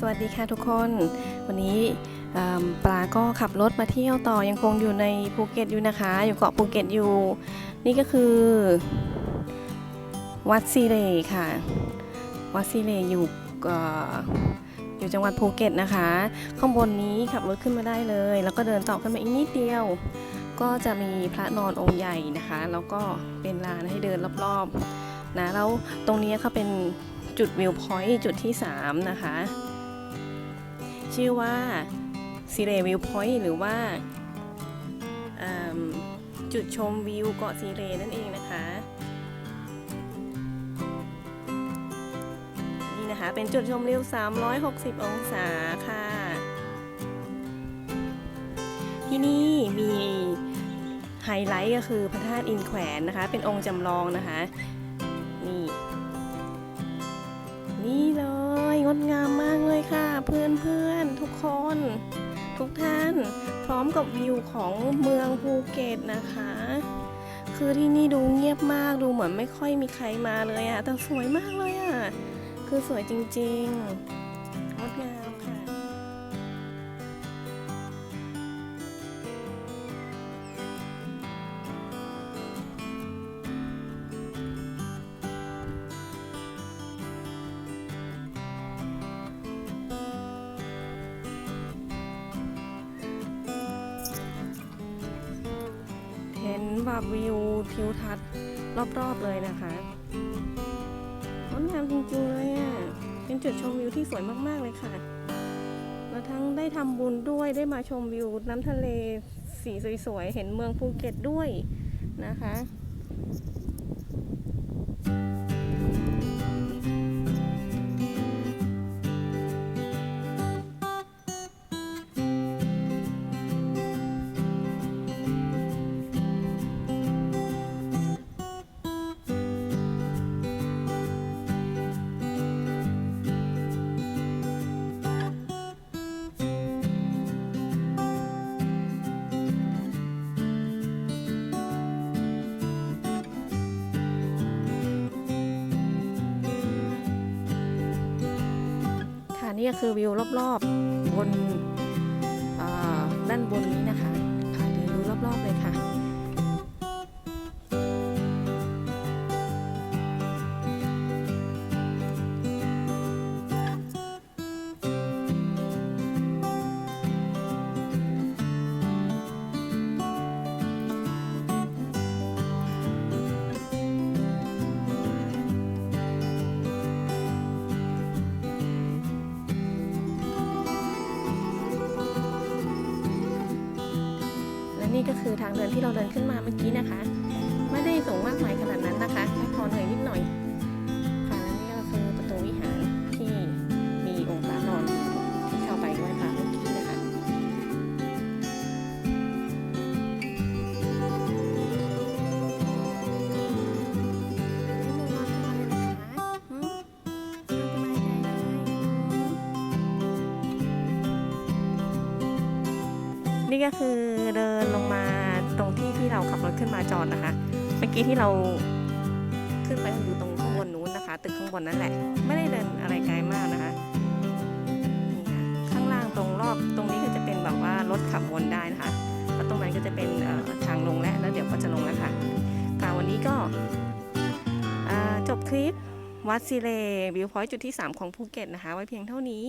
สวัสดีค่ะทุกคน วันนี้ปลาก็ขับรถมาเที่ยวต่อยังคงอยู่ในภูเก็ตอยู่นะคะ อยู่เกาะภูเก็ตอยู่ นี่ก็คือ วัดซีเลค่ะ วัดซีเลอยู่เอ่ออยู่จังหวัดภูเก็ตนะคะ ข้างบนนี้ขับรถขึ้นมาได้เลย แล้วก็เดินต่อขึ้นมาอีกนิดเดียว ก็จะมีพระนอนองค์ใหญ่นะคะ แล้วก็เป็นลานให้เดินรอบๆนะแล้วตรงนี้เขาเป็นจุดวิวพอยต์จุดที่ 3 นะคะ ชื่อว่าซีเรวิวพอยต์หรือว่าจุดชมวิวเกาะซีเรนั่นเองนะคะ นี่นะคะเป็นจุดชมวิว 360 องศาค่ะ ที่นี่มีไฮไลท์ก็คือพระธาตุอินแขวนนะคะ เป็นองค์จำลองนะคะ พร้อมกับวิวของเมืองภูเก็ตนะคะ คือที่นี่ดูเงียบมากดูเหมือนไม่ค่อยมีใครมาเลยอะแต่สวยมากเลยอะคือสวยจริง ๆ แบบวิวทิวทัศน์รอบๆเลยนะคะงดงามจริงๆเลยอะ เป็นจุดชมวิวที่สวยมากๆเลยค่ะ แล้วทั้งได้ทำบุญด้วยได้มาชมวิวน้ำทะเลสีสวยๆ เห็นเมืองภูเก็ตด้วยนะคะ นี่คือวิวรอบๆบนด้านบนนี้นะคะพาเดินดูรอบๆเลยค่ะ นี่ก็คือทางเดินที่เราเดินขึ้นมาเมื่อกี้นะคะ ไม่ได้สูงมากมายขนาดนั้นนะคะแค่พอเหนื่อยนิดหน่อยค่ะและนี่ก็คือประตูวิหารที่มีองค์พระนอนที่เข้าไปไหว้พระเมื่อกี้นะคะ นี่ก็คือ เราขับรถขึ้นมาจอดนะคะ เมื่อกี้ที่เราขึ้นไปอยู่ตรงข้างบนนู้นนะคะ ตึกข้างบนนั่นแหละ ไม่ได้เดินอะไรไกลมากนะคะนี่ค่ะข้างล่างตรงรอบตรงนี้ก็จะเป็นแบบว่ารถขับวนได้นะคะแล้วตรงนั้นก็จะเป็นทางลงแล้วแล้วเดี๋ยวก็จะลงแล้วค่ะค่ะวันนี้ก็จบคลิปวัดซีเลวิวพอยต์จุดที่ 3 ของภูเก็ตนะคะ ไว้เพียงเท่านี้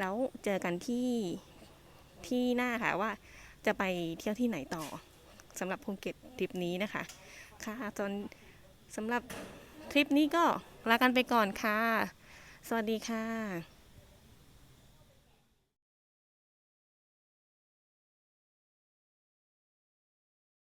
แล้วเจอกันที่ที่หน้าค่ะว่าจะไปเที่ยวที่ไหนต่อ สำหรับภูเก็ตทริปนี้นะคะ ค่ะจนสำหรับทริปนี้ก็ลากันไปก่อนค่ะ สวัสดีค่ะ